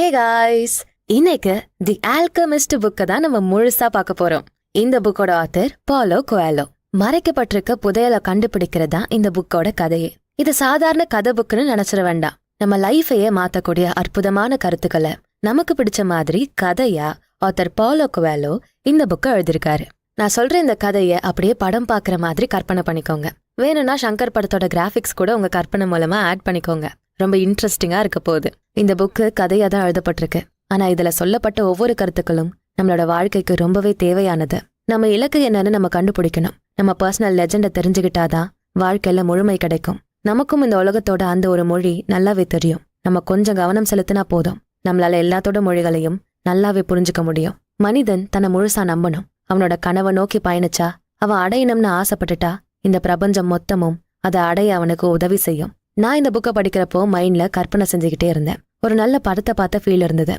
Hey guys இன்னைக்கு தி alchemist புக்கை தான் நம்ம முழுசா பார்க்க போறோம். இந்த புக்கோட ஆத்தர் பாலோ கோயாலோ மறைக்கப்பட்டிருக்க புதையலை கண்டுபிடிக்கிறது தான் இந்த புக்கோட கதையே. இது சாதாரண கதை புக்குன்னு நினைச்சிட வேண்டாம். நம்ம லைஃபையே மாத்தக்கூடிய அற்புதமான கருத்துக்களை நமக்கு பிடிச்ச மாதிரி கதையா ஆத்தர் பாலோ கோயாலோ இந்த புக்கை எழுதியிருக்காரு. நான் சொல்ற இந்த கதையை அப்படியே படம் பார்க்குற மாதிரி கற்பனை பண்ணிக்கோங்க. வேணும்னா சங்கர் படத்தோட கிராஃபிக்ஸ் கூட உங்க கற்பனை மூலமா ஆட் பண்ணிக்கோங்க. ரொம்ப இன்ட்ரெஸ்டிங்காக இருக்க போகுது. இந்த புக்கு கதையாக தான் எழுதப்பட்டிருக்கு. ஆனால் இதில் சொல்லப்பட்ட ஒவ்வொரு கருத்துக்களும் நம்மளோட வாழ்க்கைக்கு ரொம்பவே தேவையானது. நம்ம இலக்கு என்னன்னு நம்ம கண்டுபிடிக்கணும். நம்ம பர்சனல் லெஜெண்டை தெரிஞ்சுக்கிட்டாதான் வாழ்க்கையில முழுமை கிடைக்கும். நமக்கும் இந்த உலகத்தோட அந்த ஒரு மொழி நல்லாவே தெரியும். நம்ம கொஞ்சம் கவனம் செலுத்தினா போதும். நம்மளால எல்லாத்தோட மொழிகளையும் நல்லாவே புரிஞ்சுக்க முடியும். மனிதன் தன்னை முழுசா நம்பணும். அவனோட கனவை நோக்கி பயணிச்சா அவன் அடையணும்னு ஆசைப்பட்டுட்டா இந்த பிரபஞ்சம் மொத்தமும் அதை அடைய அவனுக்கு உதவி செய்யும். நான் இந்த புக்கை படிக்கிறப்போ மைண்ட்ல கற்பனை செஞ்சுக்கிட்டே இருந்தேன். ஒரு நல்ல படத்தை பார்த்த ஃபீல் இருந்தது.